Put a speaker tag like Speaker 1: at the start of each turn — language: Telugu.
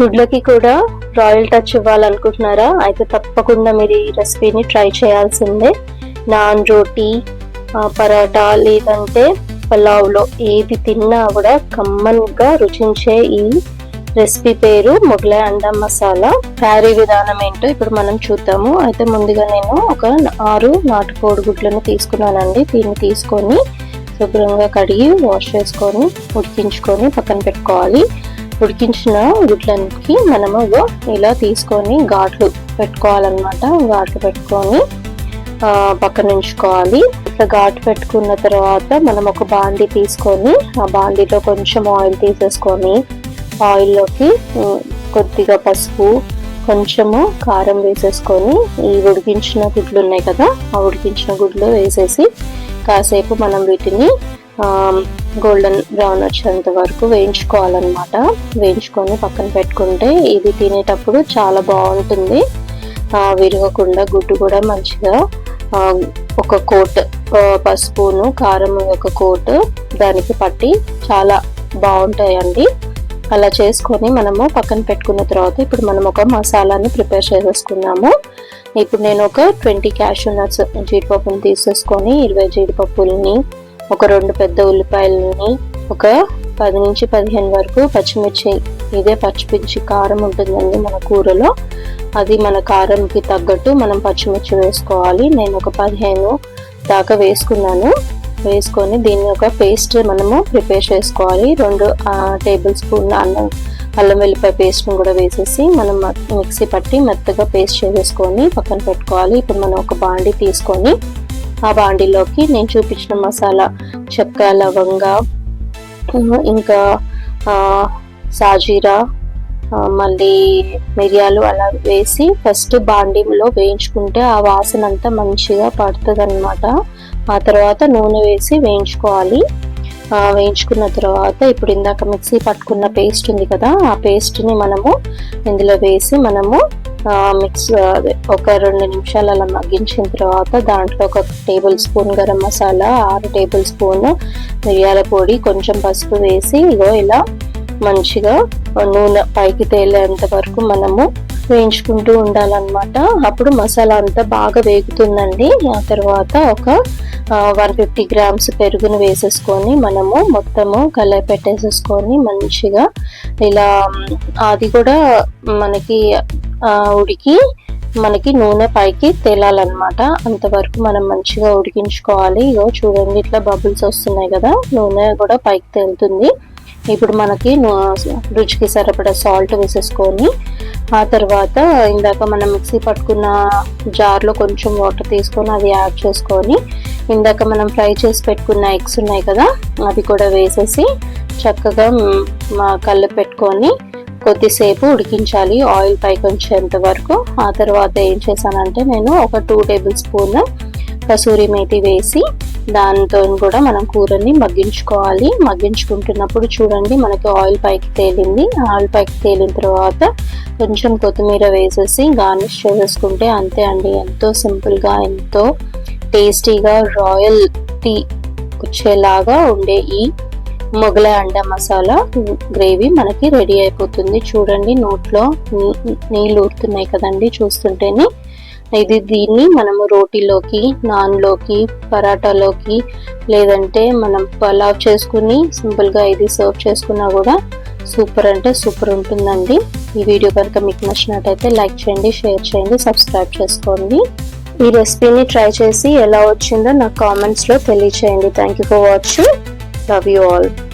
Speaker 1: గుడ్లకి కూడా రాయల్ టచ్ ఇవ్వాలనుకుంటున్నారా? అయితే తప్పకుండా మీరు ఈ రెసిపీని ట్రై చేయాల్సిందే. నాన్ రోటీ పరాటా లేదంటే పలావ్లో ఏది తిన్నా కూడా కమ్మన్గా రుచించే ఈ రెసిపీ పేరు మొగలై అండా మసాలా. తయారీ విధానం ఏంటో ఇప్పుడు మనం చూద్దాము. అయితే ముందుగా నేను ఒక ఆరు నాటుకోడి గుడ్లను తీసుకున్నానండి. దీన్ని తీసుకొని శుభ్రంగా కడిగి వాష్ చేసుకొని ఉడికించుకొని పక్కన పెట్టుకోవాలి. ఉడికించిన గుడ్లకి మనము ఇలా తీసుకొని ఘాట్లు పెట్టుకోవాలన్నమాట. ఘాట్లు పెట్టుకొని పక్కన ఉంచుకోవాలి. ఇట్లా ఘాటు పెట్టుకున్న తర్వాత మనం ఒక బాండి తీసుకొని ఆ బాండీలో కొంచెం ఆయిల్ తీసేసుకొని ఆయిల్లోకి కొద్దిగా పసుపు కొంచెము కారం వేసేసుకొని ఈ ఉడికించిన గుడ్లు ఉన్నాయి కదా ఆ ఉడికించిన గుడ్లు వేసేసి కాసేపు మనం వీటిని గోల్డెన్ బ్రౌన్ వచ్చేంత వరకు వేయించుకోవాలన్నమాట. వేయించుకొని పక్కన పెట్టుకుంటే ఇది తినేటప్పుడు చాలా బాగుంటుంది. విరగకుండా గుడ్డు కూడా మంచిగా ఒక కోట్ పసుపును కారం ఒక కోట్ దానికి పట్టి చాలా బాగుంటాయండి. అలా చేసుకొని మనము పక్కన పెట్టుకున్న తర్వాత ఇప్పుడు మనం ఒక మసాలాని ప్రిపేర్ చేసేసుకున్నాము ఇప్పుడు నేను ఒక ట్వంటీ క్యాషూ నట్స్ జీడిపప్పుని తీసేసుకొని ఇరవై జీడిపప్పుల్ని ఒక రెండు పెద్ద ఉల్లిపాయలని ఒక పది నుంచి పదిహేను వరకు పచ్చిమిర్చి ఇదే పచ్చిమిర్చి కారం ఉంటుందండి మన కూరలో. అది మన కారంకి తగ్గట్టు మనం పచ్చిమిర్చి వేసుకోవాలి. నేను ఒక పదిహేను దాకా వేసుకున్నాను. వేసుకొని దీన్ని ఒక పేస్ట్ మనము ప్రిపేర్ చేసుకోవాలి. రెండు టేబుల్ స్పూన్ అల్లం అల్లం వెల్లిపాయ పేస్ట్ని కూడా వేసేసి మనం మిక్సీ పట్టి మెత్తగా పేస్ట్ చేసేసుకొని పక్కన పెట్టుకోవాలి. ఇప్పుడు మనం ఒక బాండి తీసుకొని ఆ బాండీలోకి నేను చూపించిన మసాలా చెక్క లవంగ ఇంకా సాజీరా మళ్ళీ మిరియాలు అలా వేసి ఫస్ట్ బాండీలో వేయించుకుంటే ఆ వాసన అంతా మంచిగా పడుతుంది అనమాట ఆ తర్వాత నూనె వేసి వేయించుకోవాలి. వేయించుకున్న తర్వాత ఇప్పుడు ఇందాక మిక్సీ పట్టుకున్న పేస్ట్ ఉంది కదా ఆ పేస్ట్ని మనము ఇందులో వేసి మనము మిక్స్ అదే ఒక రెండు నిమిషాలు అలా మగ్గించిన తర్వాత దాంట్లో ఒక టేబుల్ స్పూన్ గరం మసాలా ఆరు టేబుల్ స్పూన్ మిరియాల పొడి కొంచెం పసుపు వేసి ఇగో ఇలా మంచిగా నూనె పైకి తేలేంత వరకు మనము వేయించుకుంటూ ఉండాలన్నమాట. అప్పుడు మసాలా అంతా బాగా వేగుతుందండి. ఆ తర్వాత ఒక వన్ ఫిఫ్టీ గ్రామ్స్ పెరుగును వేసేసుకొని మనము మొత్తము కలయి పెట్టేసేసుకొని మంచిగా ఇలా అది కూడా మనకి ఉడికి మనకి నూనె పైకి తేలాలన్నమాట. అంతవరకు మనం మంచిగా ఉడికించుకోవాలి. ఇగో చూడండి ఇట్లా బబుల్స్ వస్తున్నాయి కదా నూనె కూడా పైకి తేలుతుంది. ఇప్పుడు మనకి రుచికి సరిపడా సాల్ట్ వేసేసుకొని ఆ తర్వాత ఇందాక మనం మిక్సీ పట్టుకున్న జార్లో కొంచెం వాటర్ తీసుకొని అది యాడ్ చేసుకొని ఇందాక మనం ఫ్రై చేసి పెట్టుకున్న ఎగ్స్ ఉన్నాయి కదా అవి కూడా వేసేసి చక్కగా కళ్ళు పెట్టుకొని కొద్దిసేపు ఉడికించాలి. ఆయిల్ పైకి వచ్చేంత వరకు. ఆ తర్వాత ఏం చేశానంటే నేను ఒక two tablespoon kasuri methi వేసి దాంతో కూడా మనం కూరని మగ్గించుకోవాలి. మగ్గించుకుంటున్నప్పుడు చూడండి మనకి ఆయిల్ పైకి తేలింది. ఆయిల్ పైకి తేలిన తర్వాత కొంచెం కొత్తిమీర వేసేసి గార్నిష్ చేసేసుకుంటే అంతే అండి. ఎంతో సింపుల్గా ఎంతో టేస్టీగా రాయల్ టీ వచ్చేలాగా ఉండే ఈ మొగలై అండా మసాలా గ్రేవీ మనకి రెడీ అయిపోతుంది. చూడండి నోట్లో నీ- నీళ్ళు ఊరుతున్నాయి కదండి చూస్తుంటేనే. ఇది దీన్ని మనము రోటీలోకి నాన్లోకి పరాటాలోకి లేదంటే మనం పలావ్ చేసుకుని సింపుల్గా ఇది సర్వ్ చేసుకున్నా కూడా సూపర్ అంటే సూపర్ ఉంటుందండి. ఈ వీడియో కనుక మీకు నచ్చినట్టయితే లైక్ చేయండి షేర్ చేయండి సబ్స్క్రైబ్ చేసుకోండి. ఈ రెసిపీని ట్రై చేసి ఎలా వచ్చిందో నాకు కామెంట్స్లో తెలియచేయండి. Thank you for watching. Love you all.